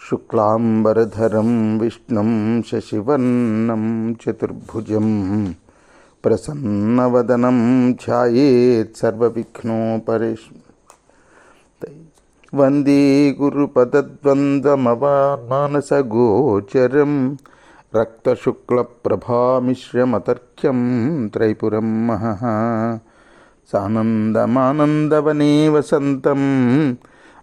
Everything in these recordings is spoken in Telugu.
శుక్లాంబరధరం విష్ణుం శశివర్ణం చతుర్భుజం ప్రసన్నవదనం ధ్యాయేత్ సర్వవిఘ్నోపరిష్ వందే గురుపదద్వంద్వమవామానసగోచరం రక్తశుక్లప్రభామిశ్రమతర్క్యం త్రైపురం మహః సానందమానందవనే వసంతం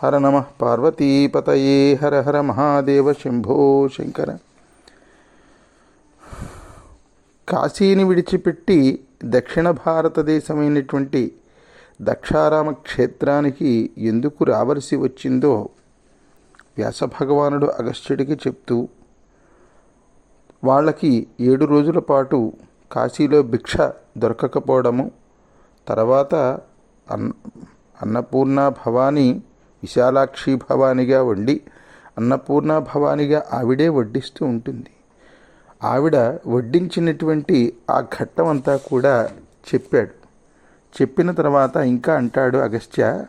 హర నమ పార్వతీపతయే హర హర మహాదేవ శంభో శంకర. కాశీని విడిచిపెట్టి దక్షిణ భారతదేశమైనటువంటి దక్షారామ క్షేత్రానికి ఎందుకు రావలసి వచ్చిందో వ్యాస భగవానుడు అగస్త్యుడికి చెప్తూ వాళ్ళకి ఏడు రోజుల పాటు కాశీలో భిక్ష దొరకకపోవడము తర్వాత అన్న అన్నపూర్ణ భవానీ విశాలాక్షి భవానిగా వండి అన్నపూర్ణ భవానిగా ఆవిడే వడ్డిస్తూ ఉంటుంది. ఆవిడ వడ్డించినటువంటి ఆ ఘట్టం అంతా కూడా చెప్పాడు. చెప్పిన తర్వాత ఇంకా అంటాడు అగస్త్య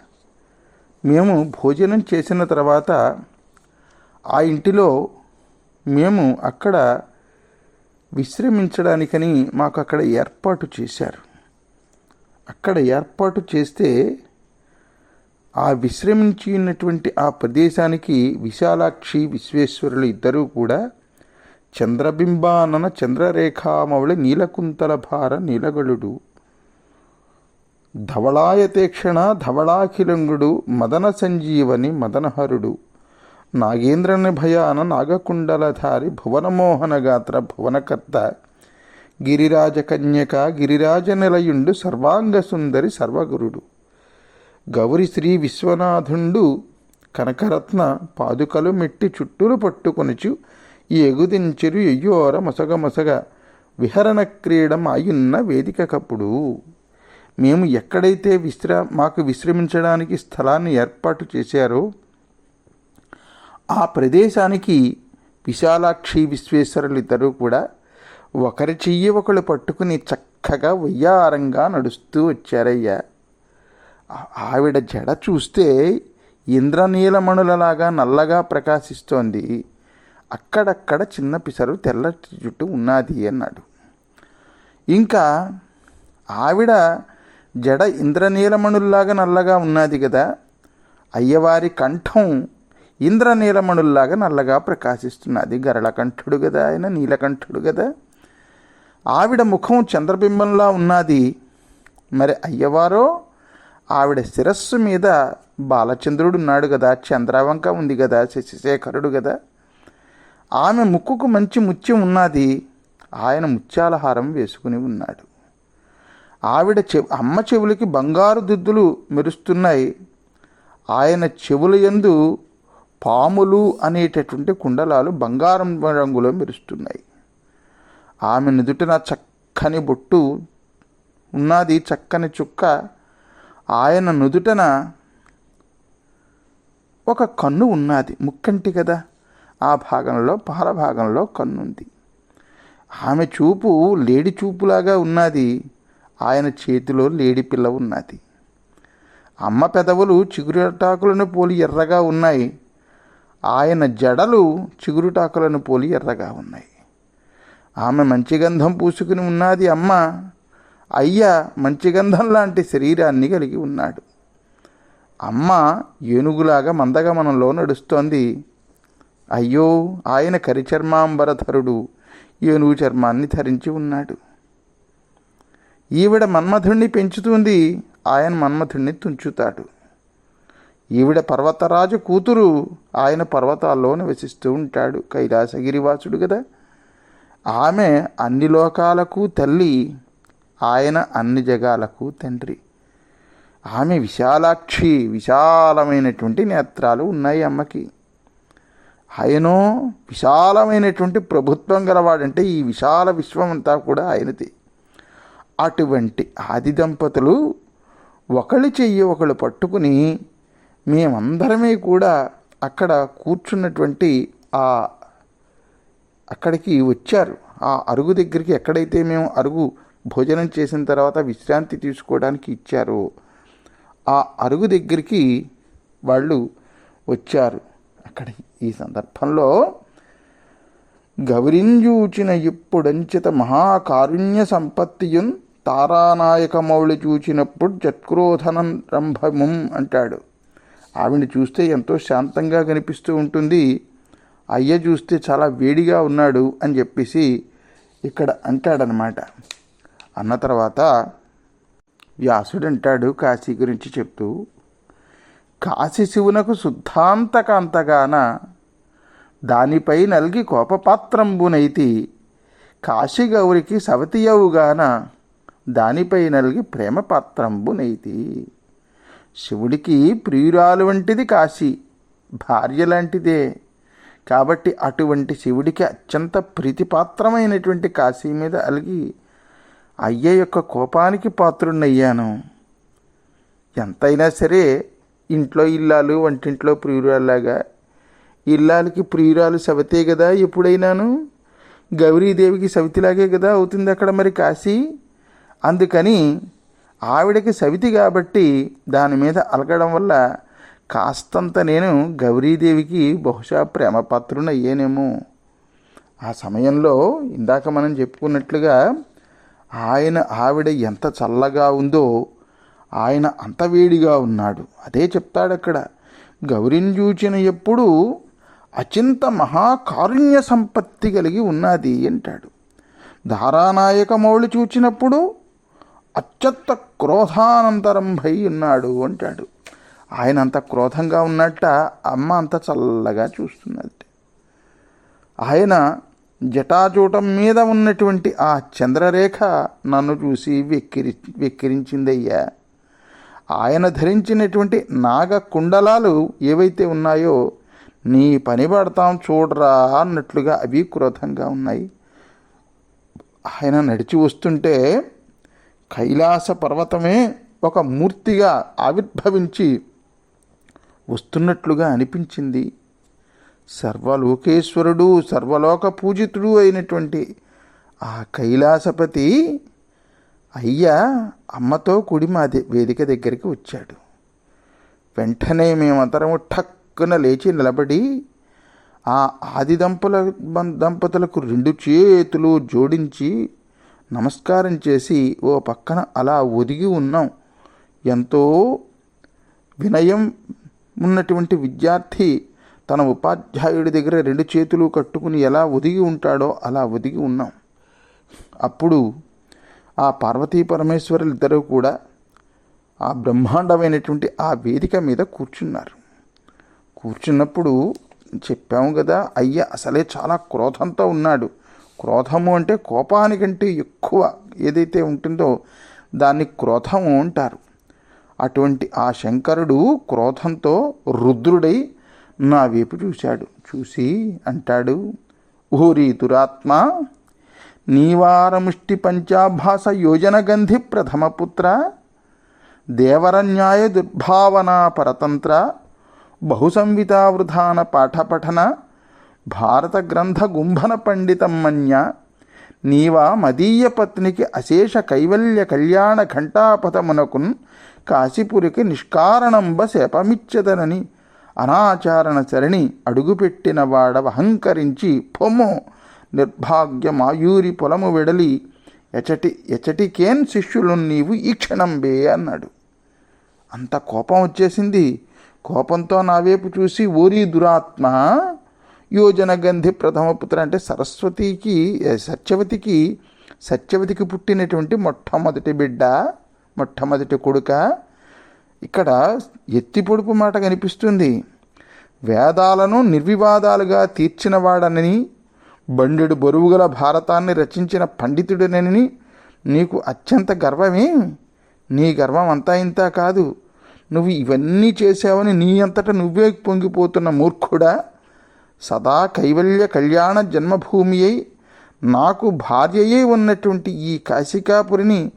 మేము భోజనం చేసిన తర్వాత ఆ ఇంటిలో మేము అక్కడ విశ్రమించడానికని మాకు అక్కడ ఏర్పాటు చేశారు. అక్కడ ఏర్పాటు చేస్తే ఆ విశ్రమించినటువంటి ఆ ప్రదేశానికి విశాలాక్షి విశ్వేశ్వరులు ఇద్దరూ కూడా చంద్రబింబానన చంద్రరేఖామవళి నీలకుంతల భార నీలగళుడు ధవళాయతేక్షణ ధవళాఖిలంగుడు మదన సంజీవని మదనహరుడు నాగేంద్రన భయాన నాగకుండలధారి భువనమోహన గాత్ర భువనకర్త గిరిరాజ కన్యక గిరిరాజ నిలయుండు సర్వాంగ సుందరి సర్వగురుడు. గౌరి శ్రీ విశ్వనాథుండు కనకరత్న పాదుకలు మెట్టి చుట్టూలు పట్టుకొనుచు ఈ ఎగుదించెరు ఎయ్యోర మసగ మసగ విహరణ క్రీడం అయున్న వేదిక కప్పుడు మేము ఎక్కడైతే విశ్రా మాకు విశ్రమించడానికి స్థలాన్ని ఏర్పాటు చేశారో ఆ ప్రదేశానికి విశాలాక్షి విశ్వేశ్వరులు ఇద్దరూ కూడా ఒకరి చెయ్యి ఒకళ్ళు పట్టుకుని చక్కగా వయ్యారంగా నడుస్తూ వచ్చారయ్యా. ఆవిడ జడ చూస్తే ఇంద్రనీలమణులలాగా నల్లగా ప్రకాశిస్తోంది. అక్కడక్కడ చిన్న పిసరు తెల్ల జుట్టు ఉన్నది అన్నాడు. ఇంకా ఆవిడ జడ ఇంద్రనీలమణుల్లాగా నల్లగా ఉన్నది కదా అయ్యవారి కంఠం ఇంద్రనీలమణుల్లాగా నల్లగా ప్రకాశిస్తున్నది. గరళకంఠుడు కదా ఆయన నీలకంఠుడు కదా. ఆవిడ ముఖం చంద్రబింబంలా ఉన్నది. మరి అయ్యవారో ఆవిడ శిరస్సు మీద బాలచంద్రుడు ఉన్నాడు కదా చంద్రవంక ఉంది కదా శశిశేఖరుడు కదా ఆమె ముక్కుకు మంచి ముత్యం ఉన్నది ఆయన ముత్యాల హారం వేసుకుని ఉన్నాడు. ఆవిడ చె అమ్మ చెవులకి బంగారు దుద్దులు మెరుస్తున్నాయి. ఆయన చెవుల యందు పాములు అనేటటువంటి కుండలాలు బంగారం రంగులో మెరుస్తున్నాయి. ఆమె నుదుటిన చక్కని బొట్టు ఉన్నది చక్కని చుక్క ఆయన నుదుటన ఒక కన్ను ఉన్నది. ముక్కంటి కదా. ఆ భాగంలో పాల భాగంలో కన్నుంది. ఆమె చూపు లేడి చూపులాగా ఉన్నది. ఆయన చేతిలో లేడి పిల్ల ఉన్నది. అమ్మ పెదవులు చిగురుటాకులను పోలి ఎర్రగా ఉన్నాయి. ఆయన జడలు చిగురుటాకులను పోలి ఎర్రగా ఉన్నాయి. ఆమె మంచి గంధం పూసుకుని ఉన్నది అమ్మ. అయ్య మంచి గంధం లాంటి శరీరాన్ని కలిగి ఉన్నాడు. అమ్మ ఏనుగులాగా మందగమనంలో నడుస్తోంది. అయ్యో ఆయన కరిచర్మాంబరధరుడు ఏనుగు చర్మాన్ని ధరించి ఉన్నాడు. ఈవిడ మన్మథుణ్ణి పెంచుతుంది ఆయన మన్మథుణ్ణి తుంచుతాడు. ఈవిడ పర్వతరాజు కూతురు ఆయన పర్వతాల్లో నివసిస్తూ ఉంటాడు కైలాసగిరివాసుడు కదా ఆమె అన్ని లోకాలకు తల్లి ఆయన అన్ని జగాలకు తండ్రి. ఆమె విశాలాక్షి విశాలమైనటువంటి నేత్రాలు ఉన్నాయి అమ్మకి. ఆయనో విశాలమైనటువంటి ప్రభుత్వం గలవాడంటే ఈ విశాల విశ్వం అంతా కూడా ఆయనది. అటువంటి ఆది దంపతులు ఒకళ్ళు చెయ్యి ఒకళ్ళు పట్టుకుని మేమందరమే కూడా అక్కడ కూర్చున్నటువంటి ఆ అక్కడికి వచ్చారు. ఆ అరుగు దగ్గరికి ఎక్కడైతే మేము అరుగు భోజనం చేసిన తర్వాత విశ్రాంతి తీసుకోవడానికి ఇచ్చారో. ఆ అరుగు దగ్గరికి వాళ్ళు వచ్చారు. అక్కడ ఈ సందర్భంలో గౌరింజూచిన ఇప్పుడంచిత మహాకారుణ్య సంపత్తియున్ తారానాయకమౌళి చూచినప్పుడు జత్క్రోధనం రంభమం అంటాడు. ఆవిడ చూస్తే ఎంతో శాంతంగా కనిపిస్తూ ఉంటుంది. అయ్య చూస్తే చాలా వేడిగా ఉన్నాడు అని చెప్పేసి ఇక్కడ అంటాడనమాట. అన్న తర్వాత వ్యాసుడు అంటాడు కాశీ గురించి చెప్తూ కాశీ శివునకు శుద్ధాంతకాంతగాన దానిపై నల్గి కోపపాత్రంబునైతి కాశీ గౌరికి సవతియవుగాన దానిపై నల్గి ప్రేమ పాత్రంబునైతి శివుడికి ప్రియురాలు వంటిది కాశీ భార్య లాంటిదే. కాబట్టి అటువంటి శివుడికి అత్యంత ప్రీతిపాత్రమైనటువంటి కాశీ మీద అలిగి అయ్య యొక్క కోపానికి పాత్రుణ్ణయ్యాను. ఎంతైనా సరే ఇంట్లో ఇల్లాలు వంటింట్లో ప్రియురాల్లాగా. ఇల్లాలకి ప్రియురాలు సవతే కదా ఎప్పుడైనాను? గౌరీదేవికి సవితిలాగే కదా అవుతుంది అక్కడ మరి కాశీ? అందుకని ఆవిడకి సవితి కాబట్టి దాని మీద అలగడం వల్ల కాస్తంత నేను గౌరీదేవికి బహుశా ప్రేమపాత్రునయ్యేనేమో ఆ సమయంలో ఇందాక మనం చెప్పుకున్నట్లుగా ఆయన ఆవిడ ఎంత చల్లగా ఉందో ఆయన అంత వేడిగా ఉన్నాడు. అదే చెప్తాడు అక్కడ గౌరిని చూచిన ఎప్పుడు అచింత మహాకారుణ్య సంపత్తి కలిగి ఉన్నది అంటాడు. ధారానాయక మౌళి చూచినప్పుడు అత్యంత క్రోధానంతరం భై ఉన్నాడు అంటాడు. ఆయన అంత క్రోధంగా ఉన్నట్ట అమ్మ అంత చల్లగా చూస్తున్నది. ఆయన జటాజూటం మీద ఉన్నటువంటి ఆ చంద్రరేఖ నన్ను చూసి వెక్కిరి వెక్కిరించిందయ్యా. ఆయన ధరించినటువంటి నాగ కుండలాలు ఏవైతే ఉన్నాయో నీ పని పడతాం చూడరా అన్నట్లుగా అవి క్రోధంగా ఉన్నాయి. ఆయన నడిచి వస్తుంటే కైలాస పర్వతమే ఒక మూర్తిగా ఆవిర్భవించి వస్తున్నట్లుగా అనిపించింది. సర్వలోకేశ్వరుడు సర్వలోక పూజితుడు అయినటువంటి ఆ కైలాసపతి అయ్యా అమ్మతో కుడి మా వేదిక దగ్గరికి వచ్చాడు. వెంటనే మేమందరము ఠక్కున లేచి నిలబడి ఆ ఆది దంపల దంపతులకు రెండు చేతులు జోడించి నమస్కారం చేసి ఓ పక్కన అలా ఒదిగి ఉన్నాం. ఎంతో వినయం ఉన్నటువంటి విద్యార్థి తన ఉపాధ్యాయుడి దగ్గర రెండు చేతులు కట్టుకుని ఎలా ఒదిగి ఉంటాడో అలా ఒదిగి ఉన్నాం. అప్పుడు ఆ పార్వతీ పరమేశ్వరులు ఇద్దరూ కూడా ఆ బ్రహ్మాండమైనటువంటి ఆ వేదిక మీద కూర్చున్నారు. కూర్చున్నప్పుడు చెప్పాము కదా అయ్య అసలే చాలా క్రోధంతో ఉన్నాడు. క్రోధము అంటే కోపానికంటే ఎక్కువ ఏదైతే ఉంటుందో దాన్ని క్రోధము అంటారు. అటువంటి ఆ శంకరుడు క్రోధంతో రుద్రుడై నా వైపు చూశాడు. చూసి అంటాడు ఓరి దురాత్మ నీవారముష్టి పంచాభాస యోజన గంధి ప్రథమపుత్ర దేవరన్యాయ దుర్భావనా పరతంత్ర బహుసంవితావృధాన పాఠపఠన భారత గ్రంథ గుంభన పండితం మన్య నీవా మదీయ పత్నికి అశేష కైవల్య కళ్యాణ ఘంటాపథమునకున్ కాశీపురికి నిష్కారణంబ శపమిచ్చదనని అనాచారణ సరిని అడుగుపెట్టిన వాడవహంకరించి పొమ్ము నిర్భాగ్యమాయూరి పొలము వెడలి ఎచటి ఎచటికేన్ శిష్యులు నీవు ఈ క్షణంబే అన్నాడు. అంత కోపం వచ్చేసింది. కోపంతో నా వైపు చూసి ఓరి దురాత్మ యోజన గంధి ప్రథమ పుత్ర అంటే సరస్వతికి సత్యవతికి సత్యవతికి పుట్టినటువంటి మొట్టమొదటి బిడ్డ మొట్టమొదటి కొడుక ఇక్కడ ఎత్తి పొడుపు మాట కనిపిస్తుంది. వేదాలను నిర్వివాదాలుగా తీర్చినవాడనని బండెడు బరువుగల భారతాన్ని రచించిన పండితుడనని నీకు అత్యంత గర్వమే? నీ గర్వం అంతా ఇంత కాదు. నువ్వు ఇవన్నీ చేశావని నీ అంతటా నువ్వే పొంగిపోతున్న మూర్ఖుడా? సదా కైవల్య కళ్యాణ జన్మభూమి అయి నాకు భార్యయే ఉన్నటువంటి ఈ కాశికాపురిని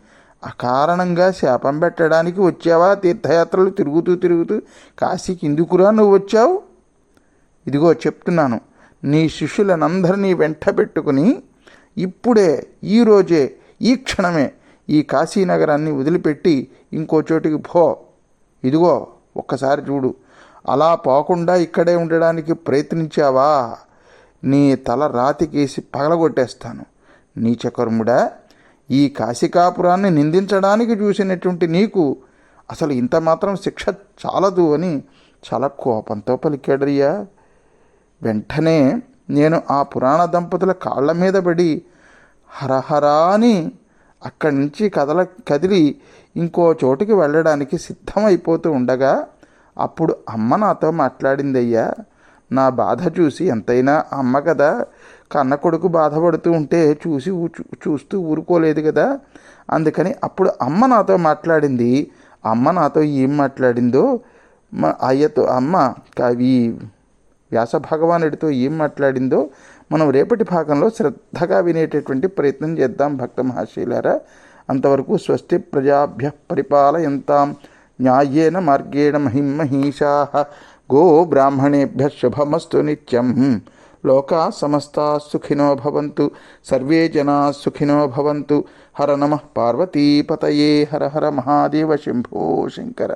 అకారణంగా శాపం పెట్టడానికి వచ్చావా? తీర్థయాత్రలు తిరుగుతూ తిరుగుతూ కాశీకి ఎందుకురా నువ్వు వచ్చావు? ఇదిగో చెప్తున్నాను నీ శిష్యులనందరినీ వెంట పెట్టుకుని ఇప్పుడే ఈరోజే ఈ క్షణమే ఈ కాశీనగరాన్ని వదిలిపెట్టి ఇంకో చోటికి పో. ఇదిగో ఒక్కసారి చూడు అలా పోకుండా ఇక్కడే ఉండడానికి ప్రయత్నించావా? నీ తల రాతికేసి పగలగొట్టేస్తాను. నీచకర్ముడా ఈ కాశికాపురాన్ని నిందించడానికి చూసినటువంటి నీకు అసలు ఇంత మాత్రం శిక్ష చాలదు అని చాలా కోపంతో పలికాడయ్యా. వెంటనే నేను ఆ పురాణ దంపతుల కాళ్ళ మీద పడి హరహరా అని అక్కడి నుంచి కదల కదిలి ఇంకో చోటికి వెళ్ళడానికి సిద్ధమైపోతూ ఉండగా అప్పుడు అమ్మ నాతో మాట్లాడిందయ్యా. నా బాధ చూసి ఎంతైనా అమ్మ కదా కన్న కొడుకు బాధపడుతూ ఉంటే చూసి చూ- చూస్తూ ఊరుకోలేదు కదా. అందుకని అప్పుడు అమ్మ నాతో మాట్లాడింది. అమ్మ నాతో ఏం మాట్లాడిందో? మా అయ్యతో అమ్మ కవి వ్యాస భగవానుడితో ఏం మాట్లాడిందో మనం రేపటి భాగంలో శ్రద్ధగా వినేటటువంటి ప్రయత్నం చేద్దాం భక్త మహాశీలారా. అంతవరకు స్వస్తి ప్రజాభ్య పరిపాలయంతాం. న్యాయేన మార్గేణ మహిమహీషా గో బ్రాహ్మణేభ్య శుభమస్తు నిత్యం. లోకా సమస్తా సుఖినో భవంతు. సర్వే జనా సుఖినో భవంతు. హర నమ పార్వతీపతయే హర హర మహాదేవ శంభో శంకర.